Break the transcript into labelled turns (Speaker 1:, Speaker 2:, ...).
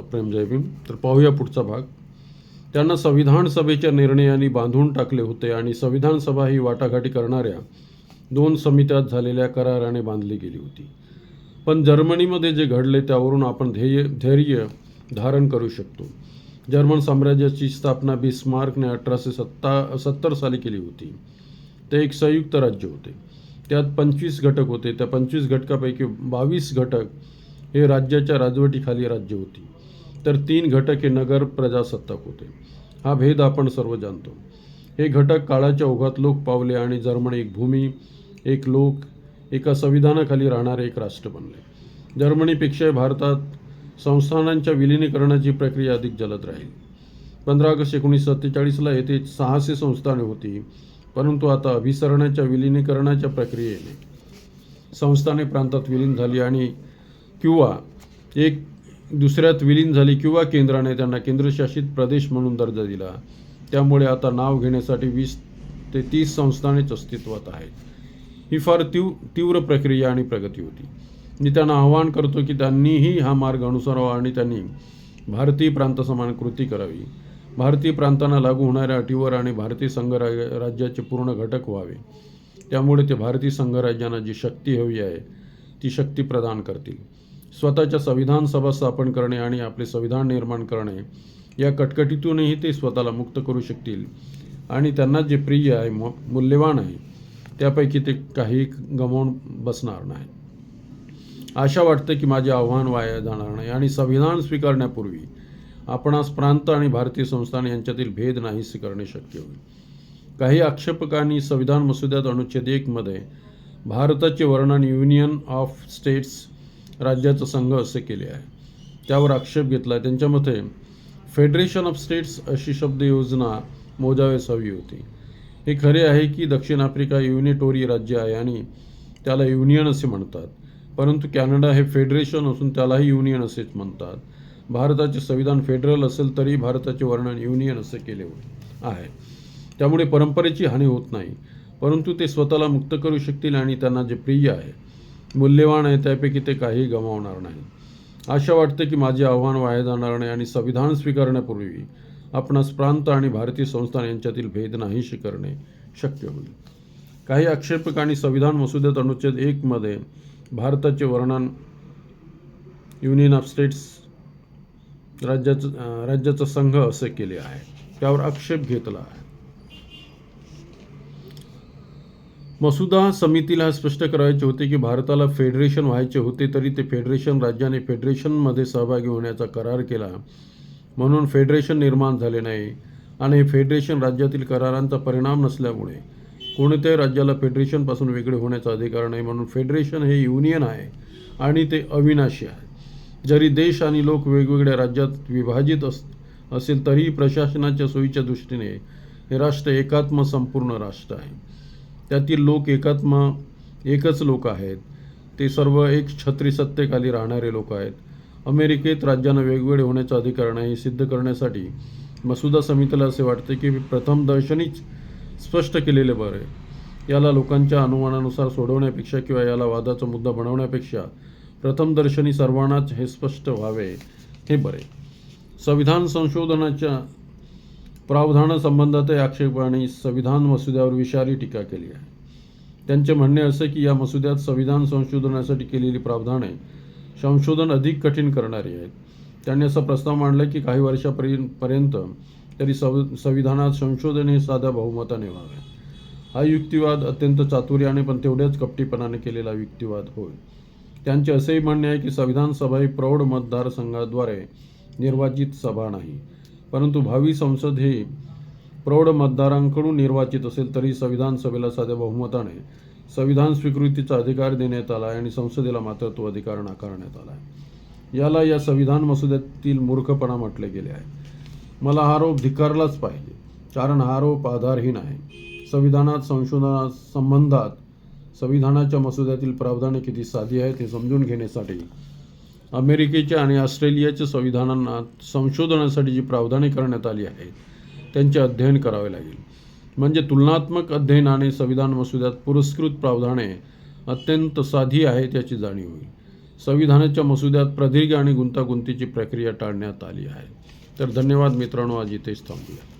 Speaker 1: प्रेम जयभीम तर पाहूया पुढचा भाग. त्यांना संविधान सभेच्या निर्णयाने बांधून टाकले होते आणि संविधान सभा ही वाटाघाटी करणाऱ्या दोन समित्यात झालेल्या कराराने बांधली गेली होती. पण जर्मनीमध्ये जे घडले त्यावरून आपण ध्येय धैर्य धारण करू शकतो. जर्मन साम्राज्याची स्थापना बिस्मार्कने अठराशे सत्ता सत्तर साली केली होती. ते एक संयुक्त राज्य होते. त्यात पंचवीस घटक होते. त्या पंचवीस घटकापैकी बावीस घटक हे राज्याच्या राजवटीखाली राज्य होती. तर तीन घटक हे नगर प्रजासत्ताक होते. हा भेद आपण सर्व जाणतो. हे घटक काळाच्या ओघात लोक पावले आणि जर्मनी एक भूमी एक लोक एका संविधानाखाली राहणारे एक राष्ट्र बनले. जर्मनीपेक्षा भारतात संस्थानांच्या विलिनीकरणाची प्रक्रिया अधिक जलद राहील. पंधरा ऑगस्ट एकोणीसशे सत्तेचाळीसला येथे सहाशे संस्थाने होती परंतु आता अभिसरणाच्या विलिनीकरणाच्या प्रक्रियेने संस्थाने प्रांतात विलीन झाली आणि किंवा एक दुसऱ्यात विलीन झाली किंवा केंद्राने त्यांना केंद्रशासित प्रदेश म्हणून दर्जा दिला. त्यामुळे आता नाव घेण्यासाठी वीस ते तीस संस्थानेच अस्तित्वात आहेत. ही फार तीव तीव्र प्रक्रिया आणि प्रगती होती. मी त्यांना आवाहन करतो की त्यांनीही हा मार्ग अनुसरावा आणि त्यांनी भारतीय प्रांतासमान कृती करावी. भारतीय प्रांतांना लागू होणाऱ्या अटीवर आणि भारतीय संघराज राज्याचे पूर्ण घटक व्हावे. त्यामुळे ते भारतीय संघराज्यांना जी शक्ती हवी आहे ती शक्ती प्रदान करतील. स्वतःच्या संविधान सभा स्थापन करणे आणि आपले संविधान निर्माण करणे या कटकटीतूनही ते स्वतःला मुक्त करू शकतील. आणि त्यांना जे प्रिय आहे म मूल्यवान आहे त्यापैकी ते काही गमावून बसणार नाही. आशा वाटते की माझे आव्हान वाया जाणार नाही आणि संविधान स्वीकारण्यापूर्वी आपणास प्रांत आणि भारतीय संस्थान यांच्यातील भेद नाहीसे करणे शक्य होईल. काही आक्षेपकांनी संविधान मसुद्यात अनुच्छेद एकमध्ये भारताचे वर्णन युनियन ऑफ स्टेट्स राज्याचं संघ असे केले आहे. त्यावर आक्षेप घेतला त्यांच्या मते फेडरेशन ऑफ स्टेट्स अशी शब्द योजना मोजावेस हवी होती. हे खरे आहे की दक्षिण आफ्रिका युनिटोरी राज्य आहे आणि त्याला युनियन असे म्हणतात. परंतु कॅनडा हे फेडरेशन असून त्यालाही युनियन असेच म्हणतात. भारताचे संविधान फेडरल असेल तरी भारताचे वर्णन युनियन असे केले आहे. त्यामुळे परंपरेची हानी होत नाही. परंतु ते स्वतःला मुक्त करू शकतील आणि त्यांना जे प्रिय आहे मूल्यवान आहे त्यापैकी ते काही गमावणार नाही. आशा वाटते की माझे आव्हान वाया जाणार नाही आणि संविधान स्वीकारण्यापूर्वी आपणास प्रांत आणि भारतीय संस्थान यांच्यातील भेद नाहीशी करणे शक्य होईल. काही आक्षेपकांनी संविधान मसुद्यात अनुच्छेद एकमध्ये भारताचे वर्णन युनियन ऑफ स्टेट्स राज्याचं राज्याचा संघ असे केले आहे. त्यावर आक्षेप घेतला आहे. मसुदा समितीला स्पष्ट करायचे होते की भारताला फेडरेशन व्हायचे होते तरी ते फेडरेशन राज्याने फेडरेशनमध्ये सहभागी होण्याचा करार केला. म्हणून फेडरेशन निर्माण झाले नाही आणि हे फेडरेशन राज्यातील करारांचा परिणाम नसल्यामुळे कोणत्याही राज्याला फेडरेशनपासून वेगळे होण्याचा अधिकार नाही म्हणून फेडरेशन हे युनियन आहे आणि ते अविनाशी आहे. जरी देश आणि लोक वेगवेगळ्या राज्यात विभाजित अस असेल तरीही प्रशासनाच्या सोयीच्या दृष्टीने हे राष्ट्र एकात्म संपूर्ण राष्ट्र आहे. त्यातील लोक एकात्म एकच लोक आहेत. ते सर्व एक छत्री सत्तेखाली राहणारे लोक आहेत. अमेरिकेत राज्यांना वेगवेगळे होण्याचा अधिकार नाही हे सिद्ध करण्यासाठी मसुदा समितीला असे वाटते की प्रथम दर्शनीच स्पष्ट केलेले बरे. याला लोकांच्या अनुमानानुसार सोडवण्यापेक्षा किंवा याला वादाचा मुद्दा बनवण्यापेक्षा प्रथम दर्शनी सर्वांनाच हे स्पष्ट व्हावे हे बरे. संविधान संशोधनाच्या प्रावधानासंबंधातही आक्षेपाने संविधान मसुद्यावर विषारी टीका केली आहे. त्यांचे म्हणणे असे की या मसुद्यात संविधान संशोधनासाठी केलेली प्रावधाने संशोधन अधिक कठीण करणारी आहेत. त्यांनी असा प्रस्ताव मांडला की काही वर्षापर्यंत तरी सव संविधानात संशोधन हे साध्या बहुमताने व्हावे. हा युक्तिवाद अत्यंत चातुर्याने पण तेवढ्याच कपटीपणाने केलेला युक्तिवाद होय. त्यांचे असेही म्हणणे आहे की संविधान सभा ही प्रौढ मतदारसंघाद्वारे निर्वाचित सभा नाही. परंतु भावी संसद ही प्रौढ मतदारांकडून निर्वाचित असेल तरी संविधान सभेला साध्या बहुमताने संविधान स्वीकृतीचा अधिकार देण्यात आला आहे आणि संसदेला मात्र तो अधिकार नाकारण्यात आला आहे. याला या संविधान मसुद्यातील मूर्खपणा म्हटले गेले आहे. मला हा आरोप धिक्कारलाच पाहिजे. कारण हा आरोप आधारहीन आहे. संविधानात संशोधना संबंधात संविधानाच्या मसुद्यातील प्रावधाने किती साधी आहेत हे समजून घेण्यासाठी अमेरिकेच्या आणि ऑस्ट्रेलियाच्या संविधानांना संशोधनासाठी जी प्रावधाने करण्यात आली आहेत त्यांचे अध्ययन करावे लागेल. म्हणजे तुलनात्मक अध्ययनाने संविधान मसुद्यात पुरस्कृत प्रावधाने अत्यंत साधी आहेत याची जाणीव होईल. संविधानाच्या मसुद्यात प्रदीर्घ आणि गुंतागुंतीची प्रक्रिया टाळण्यात आली आहे. तर धन्यवाद मित्रांनो आज इथेच थांबूया.